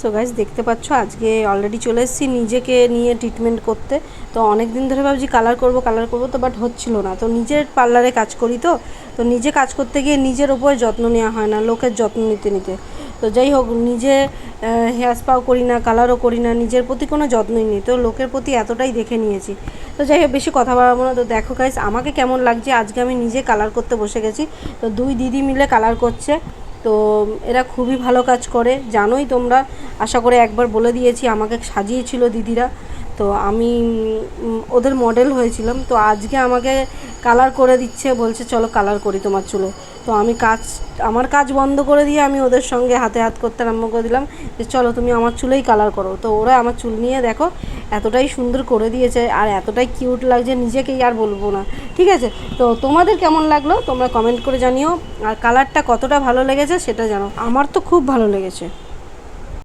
So guys দেখতে পাচ্ছ, আজকে অলরেডি চলে এসেছি নিজেকে নিয়ে ট্রিটমেন্ট করতে। তো অনেক দিন ধরে ভাবছি কালার করব কালার করব তো বাট হচ্ছিল না। তো নিজের পার্লারে কাজ করি তো। তো নিজে কাজ করতে গিয়ে নিজের ওপর যত্ন নেওয়া হয় না, লোকের যত্ন নিতে নিতে। তো যাই হোক, নিজে হেয়ার স্পাও করি না কালারও করি না, নিজের প্রতি কোনো যত্নই নেই। তো লোকের প্রতি এতটাই দেখে নিয়েছি। তো যাই হোক, বেশি কথা বাড়াবো না। তো দেখো গাইজ আমাকে কেমন লাগছে? আজকে আমি নিজে কালার করতে বসে গেছি। তো দুই দিদি মিলে কালার করছে। তো এরা খুবই ভালো কাজ করে। জানোই তোমরা, আশা করে একবার বলে দিয়েছি, আমাকে সাজিয়েছিল দিদিরা। তো আমি ওদের মডেল হয়েছিলাম। তো আজকে আমাকে কালার করে দিচ্ছে, বলছে, চলো কালার করি তোমার চুলে। তো আমি কাজ, আমার কাজ বন্ধ করে দিয়ে আমি ওদের সঙ্গে হাতে হাত করতে আরম্ভ করে দিলাম, যে চলো তুমি আমার চুলেই কালার করো। তো ওরা আমার চুল নিয়ে, দেখো এতটাই সুন্দর করে দিয়েছে আর এতটাই কিউট লাগছে, নিজেকেই আর বলব না। ঠিক আছে? তো তোমাদের কেমন লাগল? তোমরা কমেন্ট করে জানিও। আর কালারটা কতটা ভালো লেগেছে সেটা জানো আমার তো খুব ভালো লেগেছে।